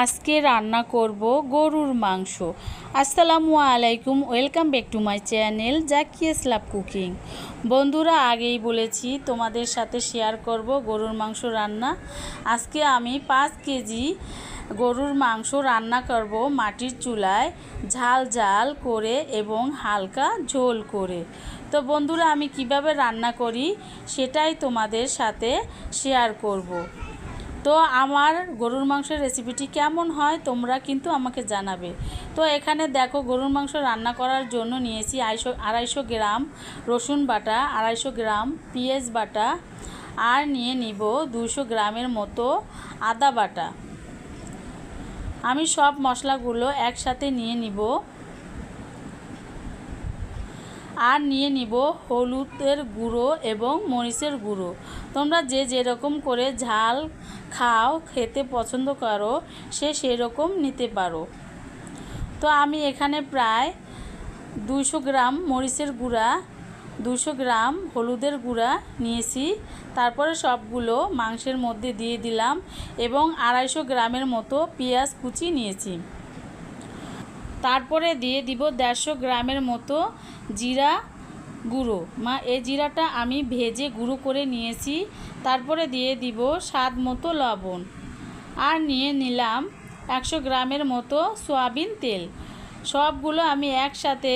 আজকে রান্না করব গরুর মাংস। আসসালামু আলাইকুম, welcome back to my channel Zakia's love cooking. বন্ধুরা, আগেই বলেছি তোমাদের সাথে শেয়ার করব গরুর মাংস রান্না। আজকে আমি পাঁচ কেজি গরুর মাংস রান্না করব মাটির চুলায় ঝাল ঝাল করে এবং হালকা ঝোল করে। তো বন্ধুরা, আমি কীভাবে রান্না করি সেটাই তোমাদের সাথে শেয়ার করব। তো আমার গরুর মাংসের রেসিপিটি কেমন হয় তোমরা কিন্তু আমাকে জানাবে। তো এখানে দেখো গরুর মাংস রান্না করার জন্য নিয়েছি আড়াইশো আড়াইশো গ্রাম রসুন বাটা, আড়াইশো গ্রাম পেঁয়াজ বাটা আর নিয়ে নিব দুশো গ্রামের মতো আদা বাটা। আমি সব মশলাগুলো একসাথে নিয়ে নিব। আর নিয়ে নিব হলুদের গুঁড়ো এবং মরিচের গুঁড়ো। তোমরা যে যেরকম করে ঝাল খাও, খেতে পছন্দ করো, সে সেরকম নিতে পারো। তো আমি এখানে প্রায় দুশো গ্রাম মরিচের গুঁড়া দুশো গ্রাম হলুদের গুঁড়া নিয়েছি। তারপরে সবগুলো মাংসের মধ্যে দিয়ে দিলাম এবং আড়াইশো গ্রামের মতো পেঁয়াজ কুচি নিয়েছি। তারপরে দিয়ে দিব দেড়শো গ্রামের মতো জিরা গুঁড়ো। মা এই জিরাটা আমি ভেজে গুঁড়ো করে নিয়েছি। তারপরে দিয়ে দিব স্বাদ মতো লবণ। আর নিয়ে নিলাম একশো গ্রামের মতো সয়াবিন তেল। সবগুলো আমি একসাথে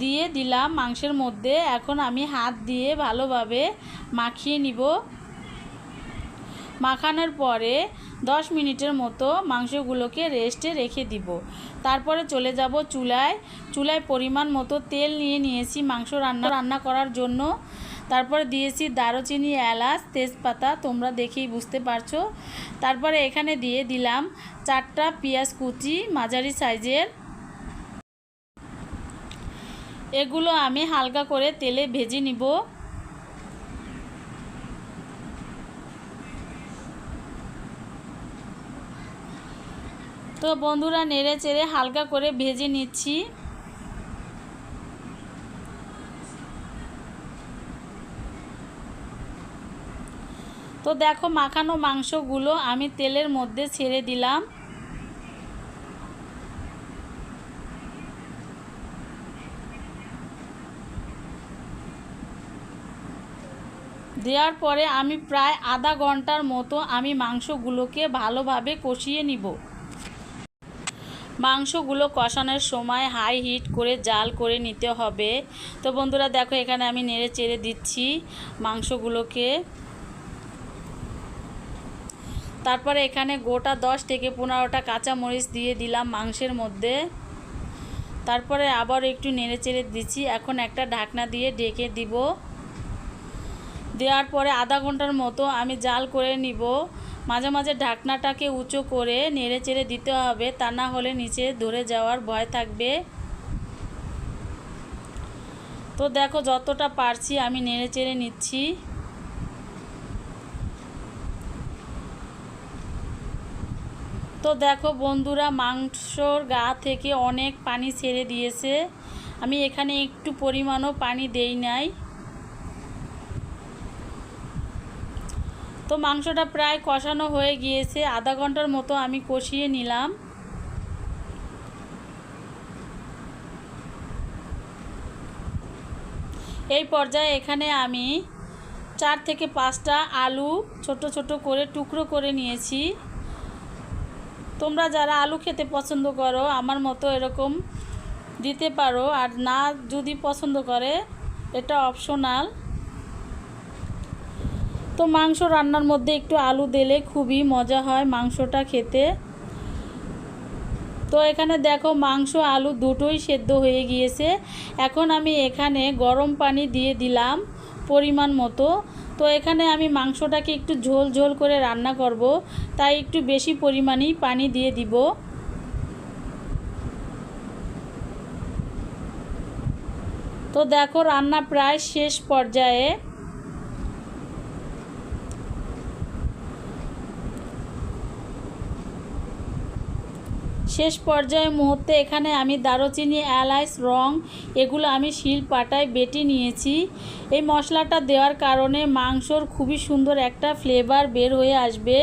দিয়ে দিলাম মাংসের মধ্যে। এখন আমি হাত দিয়ে ভালোভাবে মাখিয়ে নিব। মাখানোর পরে 10 মিনিটের মতো মাংসগুলোকে রেস্টে রেখে দিব। তারপরে চলে যাব চুলায়। চুলায় পরিমাণ মতো তেল নিয়ে নিয়েছি মাংস রান্না রান্না করার জন্য। তারপরে দিয়েছি দারুচিনি, এলাচ, তেজপাতা, তোমরা দেখেই বুঝতে পারছ। তারপরে এখানে দিয়ে দিলাম চারটা পেঁয়াজ কুচি মাঝারি সাইজের। এগুলো আমি হালকা করে তেলে ভেজে নিব। তো বন্ধুরা নেড়ে চেড়ে হালকা করে ভেজে নিচ্ছি। তো দেখো মাখানো মাংসগুলো আমি তেলের মধ্যে ছেড়ে দিলাম। দেওয়ার পরে আমি প্রায় আধা ঘণ্টার মতো আমি মাংসগুলোকে ভালোভাবে কষিয়ে নিব। মাংসগুলো কষানোর সময় হাই হিট করে জাল করে নিতে হবে। তো বন্ধুরা, দেখো এখানে আমি নেড়ে চেড়ে দিচ্ছি মাংসগুলোকে। তারপরে এখানে গোটা দশ থেকে পনেরোটা কাঁচা মরিচ দিয়ে দিলাম মাংসের মধ্যে। তারপরে আবার একটু নেড়ে চেড়ে দিচ্ছি। এখন একটা ঢাকনা দিয়ে ঢেকে দিব। দেওয়ার পরে আধা ঘণ্টার মতো আমি জাল করে নিব। মাঝে মাঝে ঢাকনাটাকে উঁচু করে নেড়ে চেড়ে দিতে হবে, তা না হলে নিচে ধরে যাওয়ার ভয় থাকবে। তো দেখো যতটা পারছি আমি নেড়ে চেড়ে নিচ্ছি। তো দেখো বন্ধুরা, মাংসর গা থেকে অনেক পানি ছেড়ে দিয়েছে। আমি এখানে একটু পরিমাণও পানি দেই নাই। তো মাংসটা প্রায় কষানো হয়ে গিয়েছে। আধা ঘণ্টার মতো আমি কষিয়ে নিলাম। এই পর্যায়ে এখানে আমি চার থেকে পাঁচটা আলু ছোট ছোট করে টুকরো করে নিয়েছি। তোমরা যারা আলু খেতে পছন্দ করো, আমার মতো এরকম দিতে পারো। আর না যদি পছন্দ করে, এটা অপশনাল তো মাংস রান্নার মধ্যে একটু আলু দিলে খুবই মজা হয় মাংসটা খেতে। তো এখানে দেখো মাংস, আলু দুটোই সেদ্ধ হয়ে গিয়েছে। এখন আমি এখানে গরম পানি দিয়ে দিলাম পরিমাণ মতো। তো এখানে আমি মাংসটাকে একটু ঝোল ঝোল করে রান্না করব, তাই একটু বেশি পরিমাণেই পানি দিয়ে দিব। তো দেখো রান্না প্রায় শেষ পর্যায়ে। শেষ পর্যায়ে মুহূর্তে এখানে আমি দারুচিনি এলাচ রং এগুলো আমি শিল পাটায় বেটে নিয়েছি। এই মশলাটা দেওয়ার কারণে মাংসর খুবই সুন্দর একটা ফ্লেভার বের হয়ে আসবে।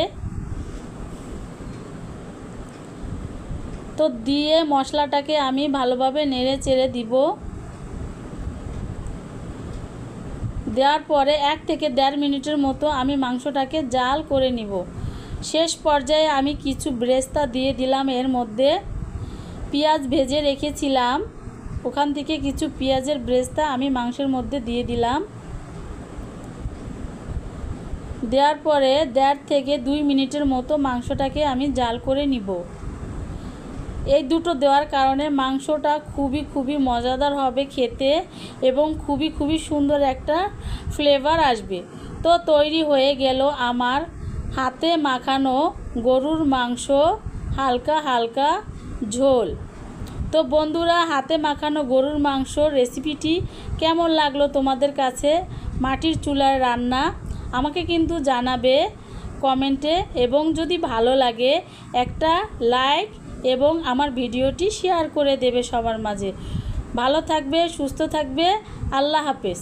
তো দিয়ে মশলাটাকে আমি ভালোভাবে নেড়ে চেড়ে দিব। দেওয়ার পরে এক থেকে দেড় মিনিটের মতো আমি মাংসটাকে জাল করে নিব। শেষ পর্যায়ে আমি কিছু ব্রেস্তা দিয়ে দিলাম, এর মধ্যে পেঁয়াজ ভেজে রেখেছিলাম। ওখান থেকে কিছু পেঁয়াজের ব্রেস্তা আমি মাংসের মধ্যে দিয়ে দিলাম। দেওয়ার পরে দেড় থেকে দুই মিনিটের মতো মাংসটাকে আমি জাল করে নিব। এই দুটো দেওয়ার কারণে মাংসটা খুবই খুবই মজাদার হবে খেতে এবং খুবই খুবই সুন্দর একটা ফ্লেভার আসবে। তো তৈরি হয়ে গেল আমার হাতে মাখানো গরুর মাংস, হালকা হালকা ঝোল। তো বন্ধুরা, হাতে মাখানো গরুর মাংস রেসিপিটি কেমন লাগল তোমাদের কাছে? মাটির চুলার রান্না আমাকে কিন্তু জানাবে কমেন্টে এবং যদি ভালো লাগে, একটা লাইক এবং আমার ভিডিওটি শেয়ার করে দেবে সবার মাঝে। ভালো থাকবে, সুস্থ থাকবে, আল্লাহ হাফেজ।